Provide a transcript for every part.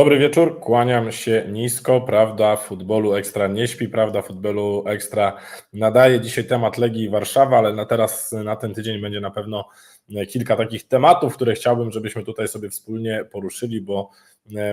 Dobry wieczór, kłaniam się nisko. Prawda futbolu ekstra nie śpi, prawda futbolu ekstra nadaje. Dzisiaj temat Legii Warszawa, ale na teraz, na ten tydzień będzie na pewno kilka takich tematów, które chciałbym, żebyśmy tutaj sobie wspólnie poruszyli, bo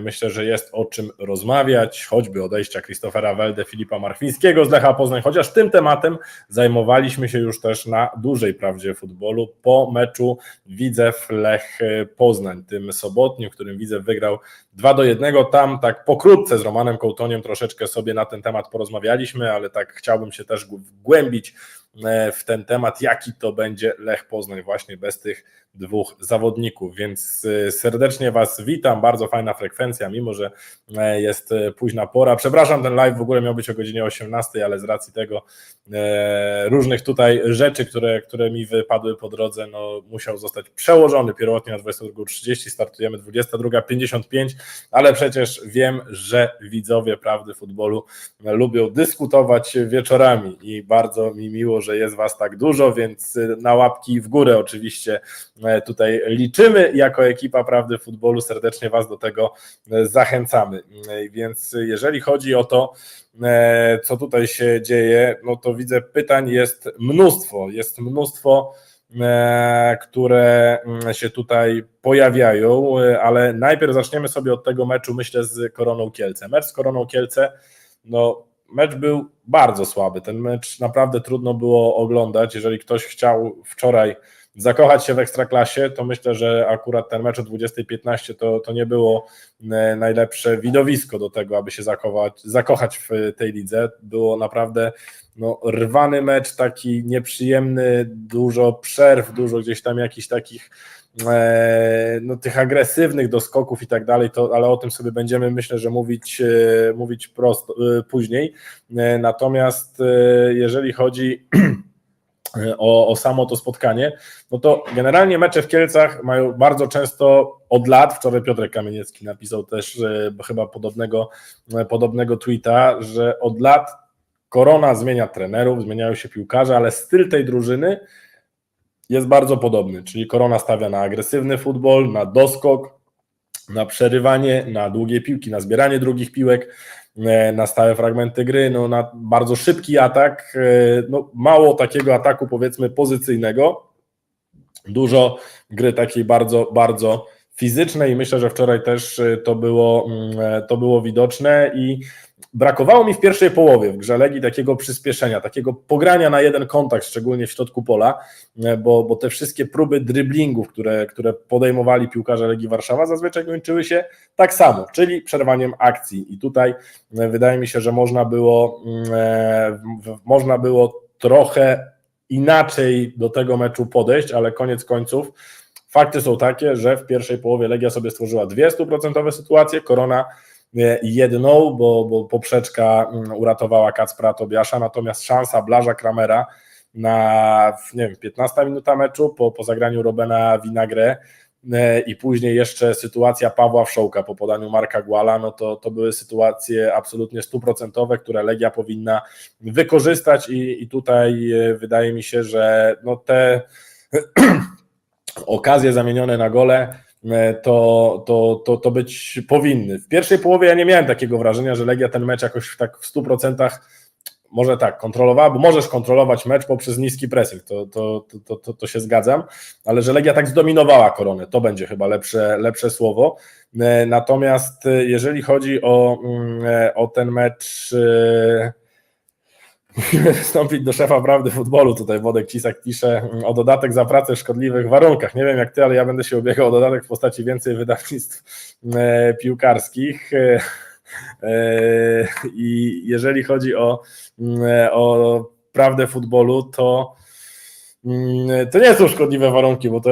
myślę, że jest o czym rozmawiać, choćby odejścia Christophera Welde, Filipa Marchwińskiego z Lecha Poznań, chociaż tym tematem zajmowaliśmy się już też na dużej prawdzie futbolu po meczu Widzew Lech Poznań, tym sobotnim, w którym Widzew wygrał 2 do 1. Tam tak pokrótce z Romanem Kołtoniem troszeczkę sobie na ten temat porozmawialiśmy, ale tak chciałbym się też wgłębić E, w ten temat, jaki to będzie Lech Poznań właśnie bez tych dwóch zawodników, więc e, serdecznie Was witam, bardzo fajna frekwencja, mimo że e, jest późna pora. Przepraszam, ten live w ogóle miał być o godzinie 18, ale z racji tego różnych tutaj rzeczy, które, które mi wypadły po drodze, no musiał zostać przełożony pierwotnie na 22.30, startujemy 22.55, ale przecież wiem, że widzowie prawdy futbolu lubią dyskutować wieczorami i bardzo mi miło, że jest Was tak dużo, więc y, na łapki w górę oczywiście e, tutaj liczymy. Jako ekipa Prawdy Futbolu serdecznie Was do tego e, zachęcamy. E, więc jeżeli chodzi o to, co tutaj się dzieje, no to widzę pytań jest mnóstwo, jest mnóstwo które mm, się tutaj pojawiają, ale najpierw zaczniemy sobie od tego meczu, myślę, z Koroną Kielce. Mecz z Koroną Kielce, no mecz był bardzo słaby. Ten mecz naprawdę trudno było oglądać. Jeżeli ktoś chciał wczoraj zakochać się w ekstraklasie, to myślę, że akurat ten mecz o 20.15 to, to nie było e, najlepsze widowisko do tego, aby się zakochać, zakochać w tej lidze. Było naprawdę no, rwany mecz, taki nieprzyjemny, dużo przerw, dużo gdzieś tam jakichś takich E, no, tych agresywnych doskoków i tak dalej, to, ale o tym sobie będziemy myślę, że mówić, e, mówić prosto, później. Natomiast jeżeli chodzi o, o samo to spotkanie, no to generalnie mecze w Kielcach mają bardzo często od lat, wczoraj Piotrek Kamieniecki napisał też chyba podobnego, podobnego tweeta, że od lat korona zmienia trenerów, zmieniają się piłkarze, ale styl tej drużyny jest bardzo podobny, czyli Korona stawia na agresywny futbol, na doskok, na przerywanie, na długie piłki, na zbieranie drugich piłek, e, na stałe fragmenty gry, no, na bardzo szybki atak, e, no, mało takiego ataku powiedzmy pozycyjnego, dużo gry takiej bardzo, bardzo fizycznej. I myślę, że wczoraj też e, to było, mm, to było widoczne i brakowało mi w pierwszej połowie w grze Legii takiego przyspieszenia, takiego pogrania na jeden kontakt, szczególnie w środku pola, e, bo, bo te wszystkie próby driblingów, które, które podejmowali piłkarze Legii Warszawa zazwyczaj kończyły się tak samo, czyli przerwaniem akcji. I tutaj e, wydaje mi się, że można było, mm, e, można było trochę inaczej do tego meczu podejść, ale koniec końców fakty są takie, że w pierwszej połowie Legia sobie stworzyła dwie stuprocentowe sytuacje, Korona jedną, bo, bo poprzeczka mm, uratowała Kacpra Tobiasza, natomiast szansa Blaża Kramera na nie wiem, 15 minuta meczu po, po zagraniu Robena Winagre e, i później jeszcze sytuacja Pawła Wszołka po podaniu Marka Guala, no to, to były sytuacje absolutnie stuprocentowe, które Legia powinna wykorzystać. I, i tutaj e, wydaje mi się, że no te okazje zamienione na gole E, to, to, to, to być powinny. W pierwszej połowie ja nie miałem takiego wrażenia, że Legia ten mecz jakoś tak w 100% może tak, kontrolowała, bo możesz kontrolować mecz poprzez niski pressing, to, to, to, to, to się zgadzam, ale że Legia tak zdominowała koronę, to będzie chyba lepsze, lepsze słowo. E, natomiast e, jeżeli chodzi o, mm, o ten mecz Musimy wystąpić do szefa prawdy futbolu. Tutaj Wodek Cisak pisze o dodatek za pracę w szkodliwych warunkach. Nie wiem jak ty, ale ja będę się ubiegał o dodatek w postaci więcej wydawnictw e, piłkarskich. E, e, I jeżeli chodzi o, o prawdę futbolu, to Mm, to nie są szkodliwe warunki, bo to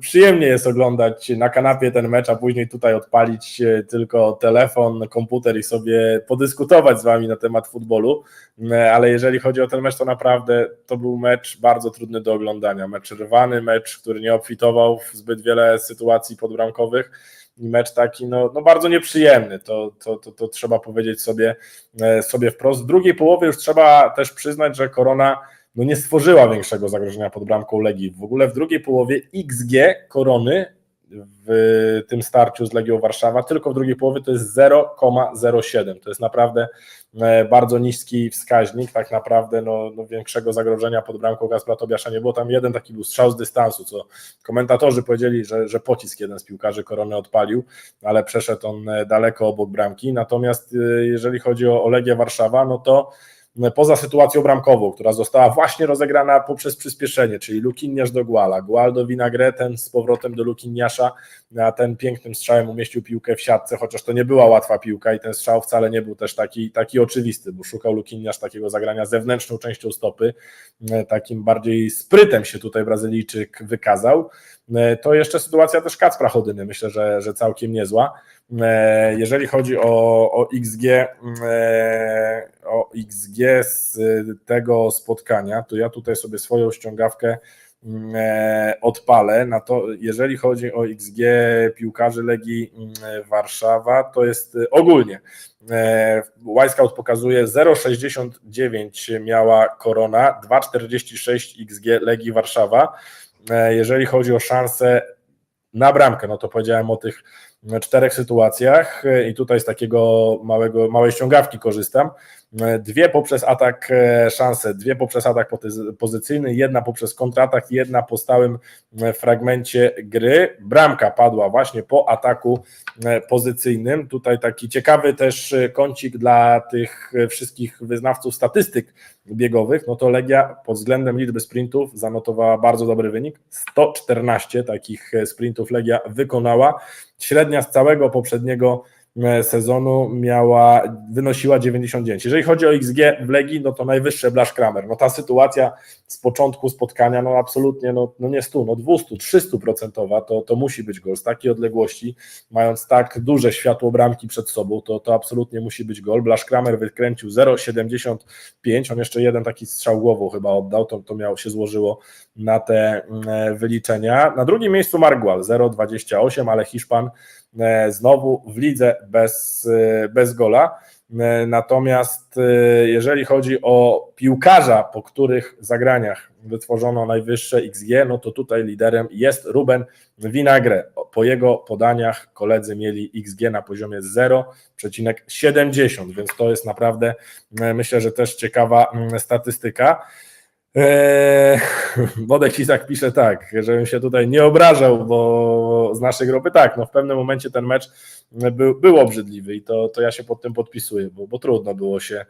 przyjemnie jest oglądać na kanapie ten mecz, a później tutaj odpalić tylko telefon, komputer i sobie podyskutować z wami na temat futbolu. Mm, ale jeżeli chodzi o ten mecz, to naprawdę to był mecz bardzo trudny do oglądania. Mecz rwany, mecz, który nie obfitował w zbyt wiele sytuacji podbramkowych i mecz taki no, no bardzo nieprzyjemny, to, to, to, to trzeba powiedzieć sobie, e, sobie wprost. W drugiej połowie już trzeba też przyznać, że Korona no nie stworzyła większego zagrożenia pod bramką Legii. W ogóle w drugiej połowie XG Korony w tym starciu z Legią Warszawa, tylko w drugiej połowie to jest 0,07. To jest naprawdę e, bardzo niski wskaźnik, tak naprawdę no, no większego zagrożenia pod bramką Gaspra Tobiasza nie było. Tam jeden taki był strzał z dystansu, co komentatorzy powiedzieli, że, że pocisk jeden z piłkarzy Korony odpalił, ale przeszedł on e, daleko obok bramki. Natomiast e, jeżeli chodzi o Legię Warszawa, no to poza sytuacją bramkową, która została właśnie rozegrana poprzez przyspieszenie, czyli Lukiniarz do Guala, Gual do Winagre, ten z powrotem do Lukiniasza, a ten pięknym strzałem umieścił piłkę w siatce, chociaż to nie była łatwa piłka i ten strzał wcale nie był też taki, taki oczywisty, bo szukał Lukiniarz takiego zagrania zewnętrzną częścią stopy, takim bardziej sprytem się tutaj Brazylijczyk wykazał. To jeszcze sytuacja też Kacpra Chodyny, myślę, że, że całkiem niezła. E, jeżeli chodzi o, o XG, e, o XG z tego spotkania, to ja tutaj sobie swoją ściągawkę e, odpalę. Na to, jeżeli chodzi o XG piłkarzy Legii Warszawa, to jest ogólnie. Wisecout pokazuje 0,69 miała Korona, 2,46 XG Legii Warszawa. Jeżeli chodzi o szanse na bramkę, no to powiedziałem o tych czterech sytuacjach i tutaj z takiego małego, małej ściągawki korzystam. Dwie poprzez atak e, szanse, dwie poprzez atak pozycyjny, jedna poprzez kontratak, jedna po stałym e, fragmencie gry. Bramka padła właśnie po ataku e, pozycyjnym. Tutaj taki ciekawy też kącik dla tych wszystkich wyznawców statystyk biegowych. No to Legia pod względem liczby sprintów zanotowała bardzo dobry wynik. 114 takich sprintów Legia wykonała. Średnia z całego poprzedniego E, sezonu miała, wynosiła 99. Jeżeli chodzi o XG w Legii, no to najwyższe Blasz Kramer. No ta sytuacja z początku spotkania, no absolutnie, no, no nie 100, no 200, 300 procentowa, to, to musi być gol. Z takiej odległości, mając tak duże światło bramki przed sobą, to, to absolutnie musi być gol. Blasz Kramer wykręcił 0,75, on jeszcze jeden taki strzał głową chyba oddał, to, to miało się złożyło na te mm, e, wyliczenia. Na drugim miejscu Margual 0,28, ale Hiszpan E, znowu w lidze bez, e, bez gola. E, natomiast jeżeli chodzi o piłkarza, po których zagraniach wytworzono najwyższe XG, no to tutaj liderem jest Ruben Vinagre. Po jego podaniach koledzy mieli XG na poziomie 0,70, więc to jest naprawdę myślę, że też ciekawa statystyka. Eee, Wodek Izak pisze tak, żebym się tutaj nie obrażał, bo z naszej grupy tak, no w pewnym momencie ten mecz był, był obrzydliwy i to, to ja się pod tym podpisuję, bo, bo trudno było się,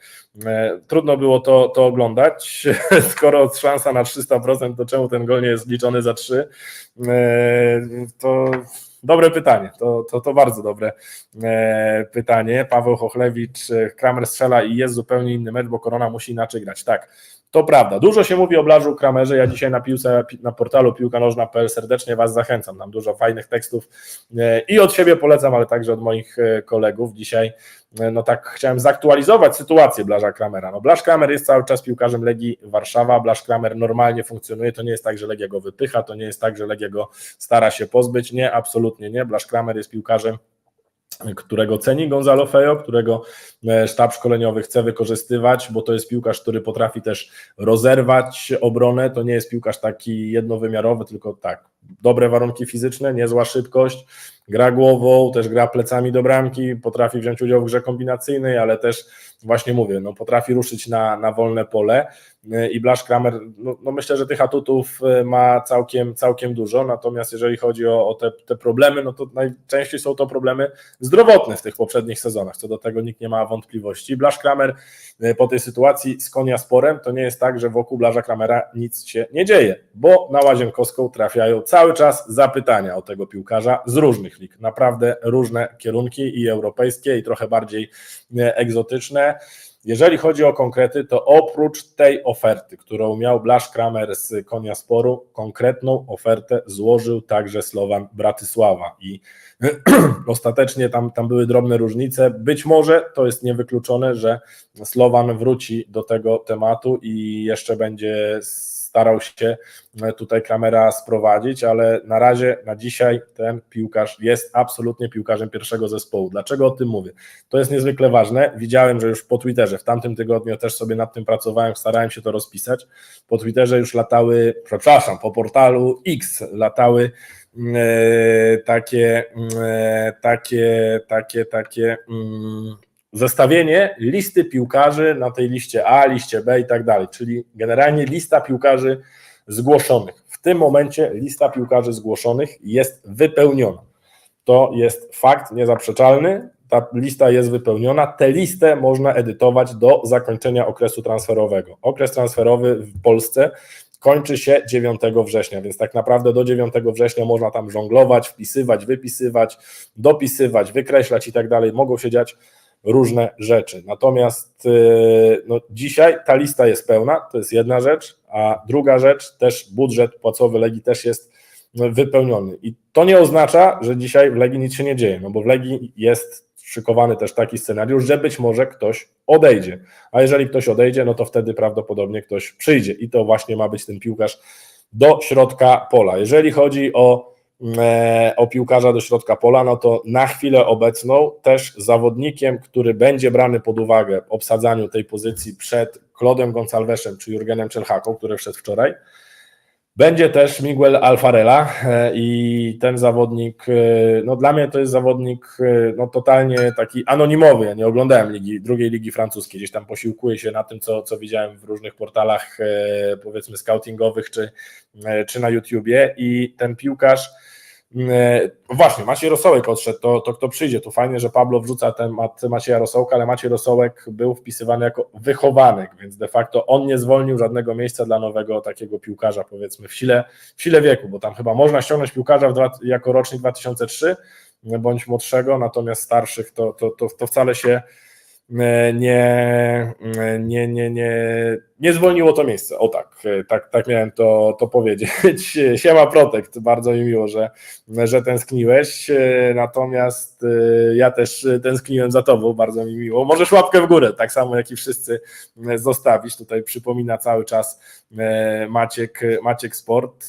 e, trudno było to, to oglądać, skoro szansa na 300%, to czemu ten gol nie jest liczony za 3? E, to Dobre pytanie, to, to, to bardzo dobre e, pytanie. Paweł Chochlewicz, Kramer strzela i jest zupełnie inny mecz, bo Korona musi inaczej grać. Tak, to prawda. Dużo się mówi o Blażu Kramerze. Ja dzisiaj na piłce, na portalu piłkanożna.pl serdecznie Was zachęcam. Mam dużo fajnych tekstów e, i od siebie polecam, ale także od moich e, kolegów. Dzisiaj e, no tak chciałem zaktualizować sytuację Blaża Kramera. No Blaż Kramer jest cały czas piłkarzem Legii Warszawa. Blaż Kramer normalnie funkcjonuje. To nie jest tak, że Legia go wypycha, to nie jest tak, że Legia go stara się pozbyć. Nie, absolutnie nie. Blaż Kramer jest piłkarzem którego ceni Gonzalo Fejo, którego e, sztab szkoleniowy chce wykorzystywać, bo to jest piłkarz, który potrafi też rozerwać obronę, to nie jest piłkarz taki jednowymiarowy, tylko tak, dobre warunki fizyczne, niezła szybkość, gra głową, też gra plecami do bramki, potrafi wziąć udział w grze kombinacyjnej, ale też właśnie mówię, no potrafi ruszyć na, na wolne pole i Blasz Kramer, no, no, myślę, że tych atutów e, ma całkiem, całkiem dużo, natomiast jeżeli chodzi o, o te, te, problemy, no to najczęściej są to problemy zdrowotne w tych poprzednich sezonach, co do tego nikt nie ma wątpliwości. Blasz Kramer e, po tej sytuacji z konia sporem, to nie jest tak, że wokół Blasza Kramera nic się nie dzieje, bo na Łazienkowską trafiają cały czas zapytania o tego piłkarza z różnych lig, naprawdę różne kierunki i europejskie i trochę bardziej e, egzotyczne. Jeżeli chodzi o konkrety, to oprócz tej oferty, którą miał Blasz Kramer z Konia Sporu, konkretną ofertę złożył także Slovan Bratysława i ostatecznie tam, tam były drobne różnice. Być może to jest niewykluczone, że Slovan wróci do tego tematu i jeszcze będzie starał się e, tutaj kamera sprowadzić, ale na razie, na dzisiaj ten piłkarz jest absolutnie piłkarzem pierwszego zespołu. Dlaczego o tym mówię? To jest niezwykle ważne. Widziałem, że już po Twitterze, w tamtym tygodniu też sobie nad tym pracowałem, starałem się to rozpisać. Po Twitterze już latały, przepraszam, po portalu X latały e, takie, e, takie, takie, takie mm, zestawienie listy piłkarzy na tej liście A, liście B i tak dalej, czyli generalnie lista piłkarzy zgłoszonych. W tym momencie lista piłkarzy zgłoszonych jest wypełniona. To jest fakt niezaprzeczalny. Ta lista jest wypełniona. Tę listę można edytować do zakończenia okresu transferowego. Okres transferowy w Polsce kończy się 9 września, więc tak naprawdę do 9 września można tam żonglować, wpisywać, wypisywać, dopisywać, wykreślać i tak dalej. Mogą się dziać różne rzeczy. Natomiast yy, no, dzisiaj ta lista jest pełna, to jest jedna rzecz, a druga rzecz, też budżet płacowy Legii też jest wypełniony. I to nie oznacza, że dzisiaj w Legii nic się nie dzieje, no bo w Legii jest szykowany też taki scenariusz, że być może ktoś odejdzie. A jeżeli ktoś odejdzie, no to wtedy prawdopodobnie ktoś przyjdzie. I to właśnie ma być ten piłkarz do środka pola. Jeżeli chodzi o, o piłkarza do środka pola, no to na chwilę obecną też zawodnikiem, który będzie brany pod uwagę w obsadzaniu tej pozycji przed Klodem Gonçalvesem czy Jurgenem Czerhaką, który wszedł wczoraj, będzie też Miguel Alfarela e, i ten zawodnik, e, no dla mnie to jest zawodnik e, no totalnie taki anonimowy, ja nie oglądałem ligi, drugiej ligi francuskiej, gdzieś tam posiłkuję się na tym, co, co widziałem w różnych portalach powiedzmy scoutingowych czy, czy na YouTubie. I ten piłkarz właśnie, Maciej Rosołek odszedł, to, to kto przyjdzie, tu fajnie, że Pablo wrzuca temat Macieja Rosołka, ale Maciej Rosołek był wpisywany jako wychowanek, więc de facto on nie zwolnił żadnego miejsca dla nowego takiego piłkarza, powiedzmy w sile, w sile wieku, bo tam chyba można ściągnąć piłkarza dwa, jako rocznik 2003 bądź młodszego, natomiast starszych to, to, to, to wcale się nie, nie, nie, nie, nie zwolniło to miejsce. O tak, tak, tak miałem to, to powiedzieć. Siema Protect, bardzo mi miło, że, że tęskniłeś. Natomiast ja też tęskniłem za tobą, bardzo mi miło. Możesz łapkę w górę, tak samo jak i wszyscy zostawić. Tutaj przypomina cały czas Maciek, Maciek Sport.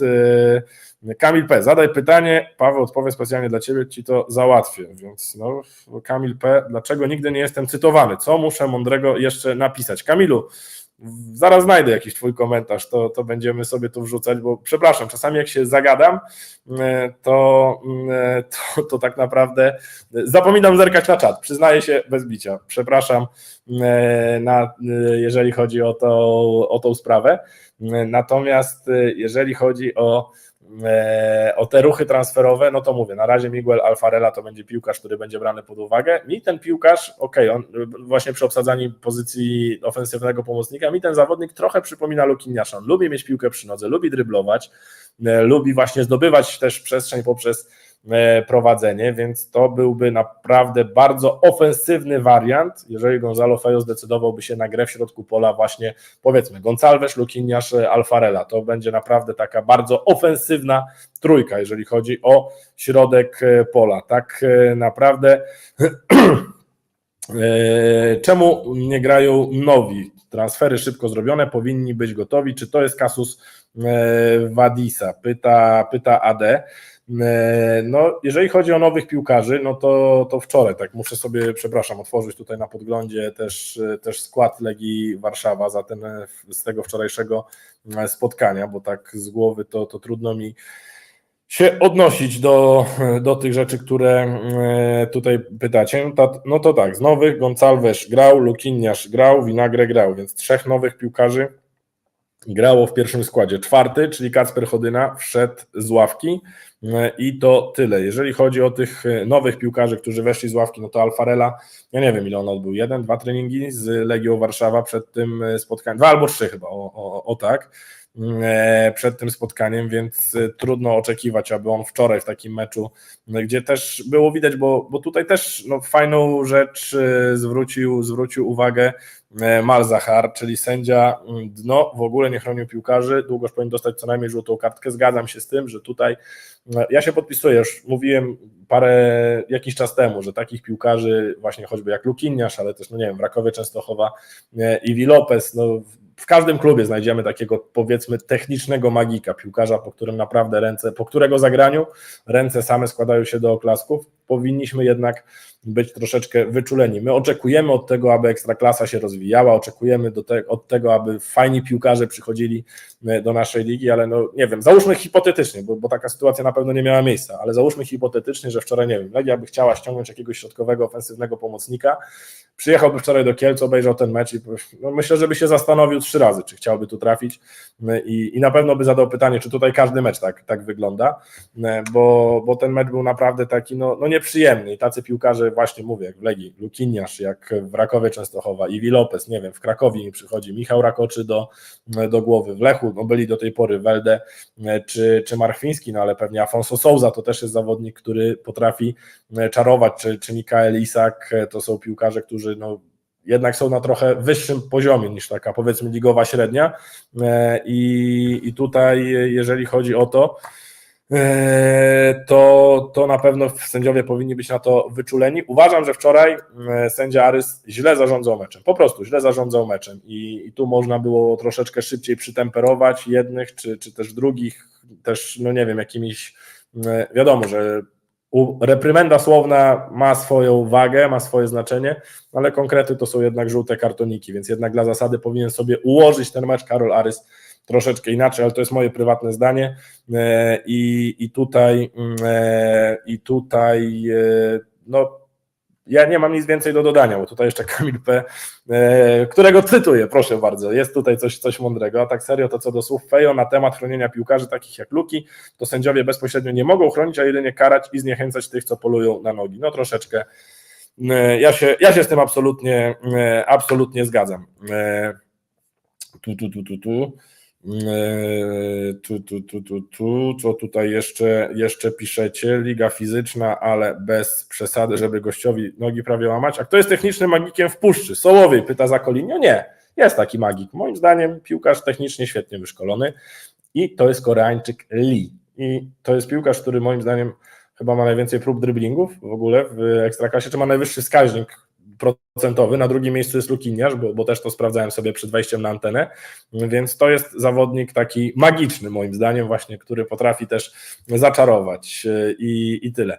Kamil P. Zadaj pytanie, Paweł odpowie specjalnie dla Ciebie, Ci to załatwię. Więc no, Kamil P. Dlaczego nigdy nie jestem cytowany? Co muszę mądrego jeszcze napisać? Kamilu, zaraz znajdę jakiś Twój komentarz, to, to będziemy sobie tu wrzucać, bo przepraszam, czasami jak się zagadam, e, to, e, to, to tak naprawdę zapominam zerkać na czat, przyznaję się bez bicia. Przepraszam, e, na, jeżeli chodzi o, to, o tą sprawę. Natomiast jeżeli chodzi o o te ruchy transferowe, no to mówię, na razie Miguel Alfarela to będzie piłkarz, który będzie brany pod uwagę. Mi ten piłkarz, okej, okay, on właśnie przy obsadzaniu pozycji ofensywnego pomocnika, mi ten zawodnik trochę przypomina Lukiniasza. On lubi mieć piłkę przy nodze, lubi dryblować, e, lubi właśnie zdobywać też przestrzeń poprzez E, prowadzenie, więc to byłby naprawdę bardzo ofensywny wariant, jeżeli Gonzalo Fejo zdecydowałby się na grę w środku pola właśnie powiedzmy Gonçalves, Lukiniarz, Alfarela. To będzie naprawdę taka bardzo ofensywna trójka, jeżeli chodzi o środek e, pola. Tak e, naprawdę czemu nie grają nowi? Transfery szybko zrobione, powinni być gotowi. Czy to jest kasus Wadisa? Pyta, pyta AD. E, no, jeżeli chodzi o nowych piłkarzy, no to, to wczoraj, tak muszę sobie, przepraszam, otworzyć tutaj na podglądzie też, też skład Legii Warszawa za ten, z tego wczorajszego e, spotkania, bo tak z głowy to, to trudno mi się odnosić do, do tych rzeczy, które e, tutaj pytacie. No to, no to tak, z nowych Gonçalves grał, Lukiniarz grał, Winagre grał, więc trzech nowych piłkarzy grało w pierwszym składzie. Czwarty, czyli Kacper Chodyna, wszedł z ławki i to tyle. Jeżeli chodzi o tych nowych piłkarzy, którzy weszli z ławki, no to Alfarela, ja nie wiem ile on odbył, jeden, dwa treningi z Legią Warszawa przed tym spotkaniem, dwa albo trzy chyba, o, o, o tak, przed tym spotkaniem, więc trudno oczekiwać, aby on wczoraj w takim meczu, gdzie też było widać, bo, bo tutaj też no, fajną rzecz zwrócił, zwrócił uwagę E, Malzahar, czyli sędzia mm, dno, w ogóle nie chronił piłkarzy, długoż powinien dostać co najmniej żółtą kartkę. Zgadzam się z tym, że tutaj e, ja się podpisuję, już mówiłem parę, jakiś czas temu, że takich piłkarzy właśnie choćby jak Lukiniarz, ale też, no nie wiem, Rakowie Częstochowa e, i Lopez, no w każdym klubie znajdziemy takiego powiedzmy technicznego magika, piłkarza, po którym naprawdę ręce, po którego zagraniu ręce same składają się do oklasków. Powinniśmy jednak być troszeczkę wyczuleni. My oczekujemy od tego, aby ekstraklasa się rozwijała, oczekujemy te, od tego, aby fajni piłkarze przychodzili e, do naszej ligi, ale no nie wiem, załóżmy hipotetycznie, bo, bo taka sytuacja na pewno nie miała miejsca, ale załóżmy hipotetycznie, że wczoraj, nie wiem, Legia by chciała ściągnąć jakiegoś środkowego, ofensywnego pomocnika, przyjechałby wczoraj do Kielc, obejrzał ten mecz i no myślę, że by się zastanowił trzy razy, czy chciałby tu trafić e, i, i na pewno by zadał pytanie, czy tutaj każdy mecz tak, tak wygląda, e, bo, bo ten mecz był naprawdę taki no, no nieprzyjemny. I tacy piłkarze właśnie mówię, jak w Legii, Lukiniarz, jak w Rakowie Częstochowa, Iwi Lopez, nie wiem, w Krakowie mi przychodzi Michał Rakoczy do, do głowy, w Lechu no byli do tej pory Welde czy, czy Marchwiński, no ale pewnie Afonso Souza to też jest zawodnik, który potrafi czarować, czy, czy Mikael Isak, to są piłkarze, którzy no, jednak są na trochę wyższym poziomie niż taka powiedzmy ligowa średnia i, i tutaj jeżeli chodzi o to, E, to, to na pewno sędziowie powinni być na to wyczuleni. Uważam, że wczoraj e, sędzia Arys źle zarządzał meczem, po prostu źle zarządzał meczem i, i tu można było troszeczkę szybciej przytemperować jednych, czy, czy też drugich, też no nie wiem, jakimiś, e, wiadomo, że reprymenda słowna ma swoją wagę, ma swoje znaczenie, ale konkrety to są jednak żółte kartoniki, więc jednak dla zasady powinien sobie ułożyć ten mecz. Karol Arys troszeczkę inaczej, ale to jest moje prywatne zdanie. E, i, i tutaj mm, e, i tutaj e, no ja nie mam nic więcej do dodania, bo tutaj jeszcze Kamil P., którego cytuję, proszę bardzo, jest tutaj coś, coś mądrego, a tak serio to co do słów Fejo na temat chronienia piłkarzy takich jak Luki, to sędziowie bezpośrednio nie mogą chronić, a jedynie karać i zniechęcać tych, co polują na nogi. No troszeczkę, ja się, ja się z tym absolutnie, absolutnie zgadzam. Tu, tu, tu, tu, tu. Eee, tu, tu, tu, tu, tu, co tutaj jeszcze, jeszcze piszecie? Liga fizyczna, ale bez przesady, żeby gościowi nogi prawie łamać. A kto jest technicznym magikiem w puszczy? Sołowej, pyta Zakolinio. Nie, jest taki magik. Moim zdaniem piłkarz technicznie świetnie wyszkolony i to jest Koreańczyk Lee. I to jest piłkarz, który moim zdaniem chyba ma najwięcej prób driblingów w ogóle w Ekstraklasie, czy ma najwyższy wskaźnik procentowy, na drugim miejscu jest Lukiniarz, bo, bo też to sprawdzałem sobie przed wejściem na antenę, więc to jest zawodnik taki magiczny moim zdaniem właśnie, który potrafi też zaczarować e, i, i tyle.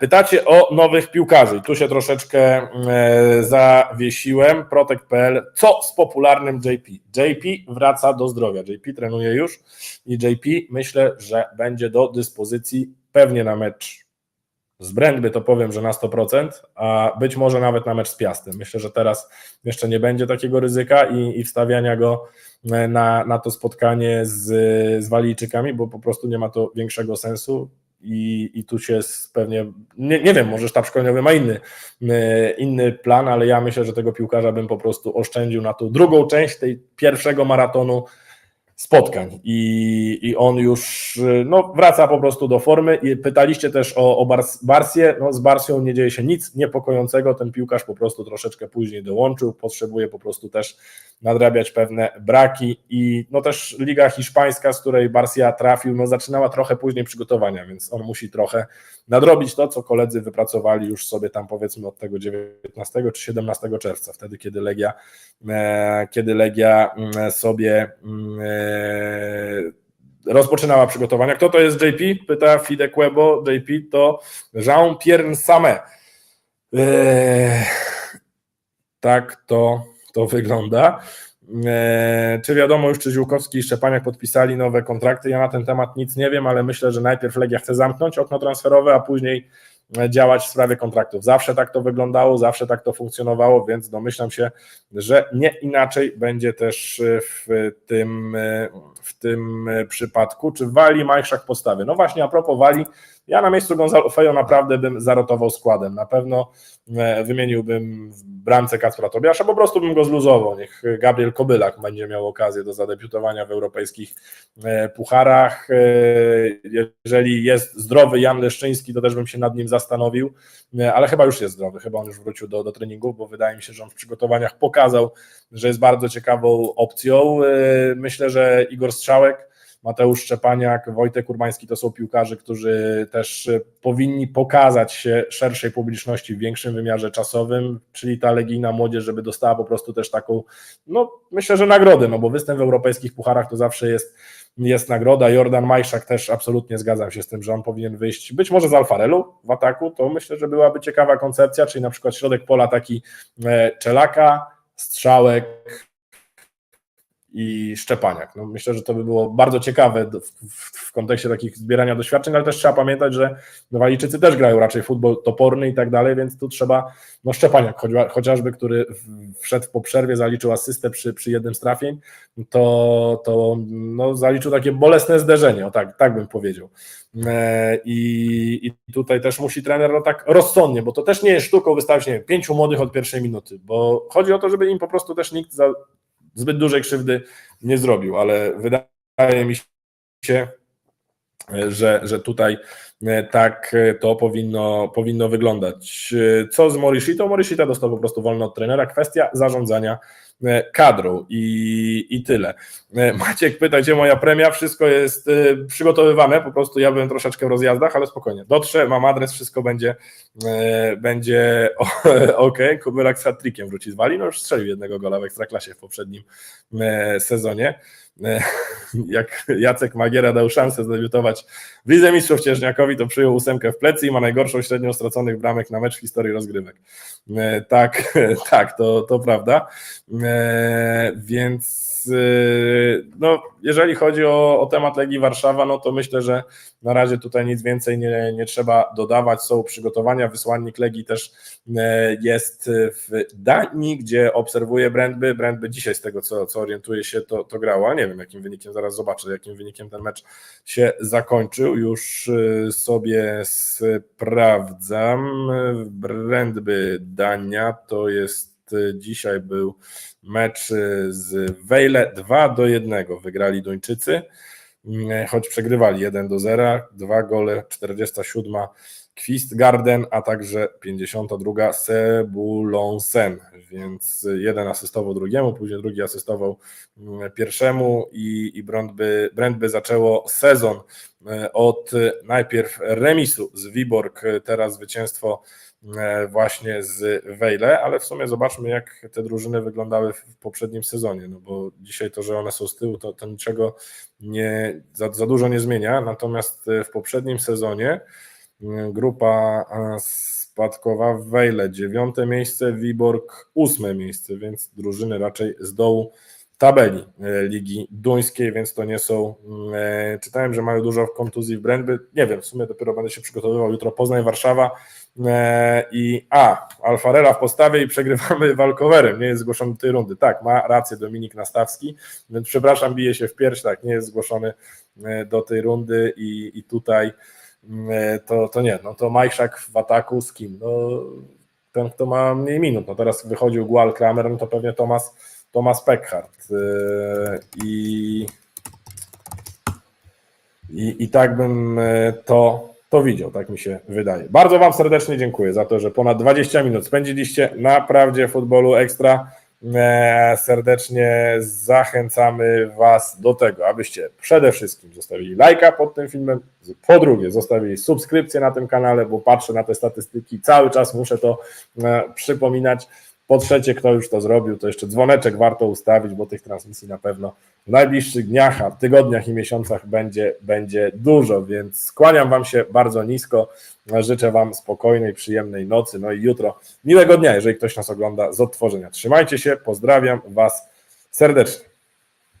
Pytacie o nowych piłkarzy. Tu się troszeczkę e, zawiesiłem. Protek.pl. Co z popularnym JP? JP wraca do zdrowia. JP trenuje już i JP myślę, że będzie do dyspozycji pewnie na mecz z to powiem, że na 100%, a być może nawet na mecz z Piastem. Myślę, że teraz jeszcze nie będzie takiego ryzyka i, i wstawiania go e, na, na to spotkanie z, z Walijczykami, bo po prostu nie ma to większego sensu. I, i tu się pewnie, nie, nie wiem, może sztab szkoleniowy ma inny, e, inny plan, ale ja myślę, że tego piłkarza bym po prostu oszczędził na tą drugą część tej pierwszego maratonu spotkań i, i on już no, wraca po prostu do formy. I pytaliście też o, o Bars. No, z Barsją nie dzieje się nic niepokojącego. Ten piłkarz po prostu troszeczkę później dołączył. Potrzebuje po prostu też nadrabiać pewne braki i no też Liga Hiszpańska, z której Barcia trafił, no zaczynała trochę później przygotowania, więc on musi trochę nadrobić to, co koledzy wypracowali już sobie tam powiedzmy od tego 19 czy 17 czerwca, wtedy kiedy Legia, e, kiedy Legia sobie mm, rozpoczynała przygotowania. Kto to jest JP? Pyta Fide Quebo. JP to Jean-Pierre Samet. E, tak to to wygląda. E, czy wiadomo już, czy Ziółkowski i Szczepaniak podpisali nowe kontrakty? Ja na ten temat nic nie wiem, ale myślę, że najpierw Legia chce zamknąć okno transferowe, a później działać w sprawie kontraktów. Zawsze tak to wyglądało, zawsze tak to funkcjonowało, więc domyślam się, że nie inaczej będzie też w tym, w tym przypadku. Czy Wali Majszak postawy? No właśnie, a propos Wali, ja na miejscu Gonzalo Fejo naprawdę bym zarotował składem. Na pewno e, wymieniłbym w bramce Kacpra Tobiasza, po prostu bym go zluzował. Niech Gabriel Kobylak będzie miał okazję do zadebiutowania w europejskich e, pucharach. E, jeżeli jest zdrowy Jan Leszczyński, to też bym się nad nim zastanowił, ale chyba już jest zdrowy, chyba on już wrócił do, do treningów, bo wydaje mi się, że on w przygotowaniach pokazał, że jest bardzo ciekawą opcją. Myślę, że Igor Strzałek Mateusz Szczepaniak, Wojtek Urbański to są piłkarze, którzy też e, powinni pokazać się szerszej publiczności w większym wymiarze czasowym, czyli ta legijna młodzież, żeby dostała po prostu też taką, no myślę, że nagrodę, no bo występ w europejskich pucharach to zawsze jest jest nagroda. Jordan Majszak też absolutnie zgadzam się z tym, że on powinien wyjść być może z Alfarelu w ataku, to myślę, że byłaby ciekawa koncepcja, czyli na przykład środek pola taki e, Czelaka, Strzałek, i Szczepaniak. No myślę, że to by było bardzo ciekawe w, w, w, kontekście takich zbierania doświadczeń, ale też trzeba pamiętać, że Walijczycy też grają raczej futbol toporny i tak dalej, więc tu trzeba, no Szczepaniak chociażby, który wszedł po przerwie, zaliczył asystę przy, przy jednym z trafień, to, to no, zaliczył takie bolesne zderzenie, o tak, tak bym powiedział. E, I, I tutaj też musi trener no tak rozsądnie, bo to też nie jest sztuką wystawić nie wiem, pięciu młodych od pierwszej minuty, bo chodzi o to, żeby im po prostu też nikt za, zbyt dużej krzywdy nie zrobił, ale wydaje mi się, że, że tutaj e, tak to powinno, powinno wyglądać. Co z Morishito? Morishita dostał po prostu wolno od trenera. Kwestia zarządzania E, kadrą i, i tyle. E, Maciek pyta, gdzie moja premia, wszystko jest e, przygotowywane, po prostu ja byłem troszeczkę w rozjazdach, ale spokojnie, dotrze, mam adres, wszystko będzie będzie ok, Kubylak z hat wróci z Wali, no już strzelił jednego gola w Ekstraklasie w poprzednim sezonie. Jak Jacek Magiera dał szansę zdebiutować w Lidze Mistrzów Cieżniakowi, to przyjął ósemkę w plecy i ma najgorszą średnią straconych bramek na mecz w historii rozgrywek. Tak, tak, to, to prawda. E, więc e, no, jeżeli chodzi o, o, temat Legii Warszawa, no to myślę, że na razie tutaj nic więcej nie, nie trzeba dodawać. Są przygotowania. Wysłannik Legii też e, jest w Danii, gdzie obserwuje Brandby. Brandby dzisiaj z tego, co, co orientuje się, to, to grała. Nie wiem, jakim wynikiem, zaraz zobaczę, jakim wynikiem ten mecz się zakończył. Już sobie sprawdzam. Brandby Dania to jest dzisiaj był mecz z Wejle 2 do 1. Wygrali Duńczycy, choć przegrywali 1 do 0. Dwa gole, 47 Kwistgarden, a także 52 Sebulonsen, więc jeden asystował drugiemu, później drugi asystował pierwszemu i, i Brandby, Brandby zaczęło sezon od najpierw remisu z Wiborg, teraz zwycięstwo właśnie z Wejle, ale w sumie zobaczmy, jak te drużyny wyglądały w poprzednim sezonie, no bo dzisiaj to, że one są z tyłu, to, to niczego nie, za, za dużo nie zmienia, natomiast e, w poprzednim sezonie grupa spadkowa w Wejle dziewiąte miejsce, Wiborg ósme miejsce, więc drużyny raczej z dołu tabeli e, Ligi Duńskiej, więc to nie są. Czytałem, że mają dużo kontuzji w Brędby. Nie wiem, w sumie dopiero będę się przygotowywał. Jutro Poznań, Warszawa. E, i a, Alfarela w postawie i przegrywamy walkowerem, nie jest zgłoszony do tej rundy. Tak, ma rację Dominik Nastawski, więc przepraszam, bije się w pierś, tak, nie jest zgłoszony e, do tej rundy i, i tutaj e, to, to nie, no to Majszak w ataku z kim? No, ten, kto ma mniej minut, no teraz wychodził Gual Kramer, no to pewnie Tomas, Tomas Peckhardt i, i, i tak bym to to widział, tak mi się wydaje. Bardzo Wam serdecznie dziękuję za to, że ponad 20 minut spędziliście na prawdzie futbolu ekstra. E, serdecznie zachęcamy Was do tego, abyście przede wszystkim zostawili lajka pod tym filmem, po drugie zostawili subskrypcję na tym kanale, bo patrzę na te statystyki, cały czas muszę to e, przypominać. Po trzecie, kto już to zrobił, to jeszcze dzwoneczek warto ustawić, bo tych transmisji na pewno w najbliższych dniach, a tygodniach i miesiącach będzie, będzie dużo, więc skłaniam Wam się bardzo nisko. Życzę Wam spokojnej, przyjemnej nocy, no i jutro miłego dnia, jeżeli ktoś nas ogląda z odtworzenia. Trzymajcie się, pozdrawiam Was serdecznie.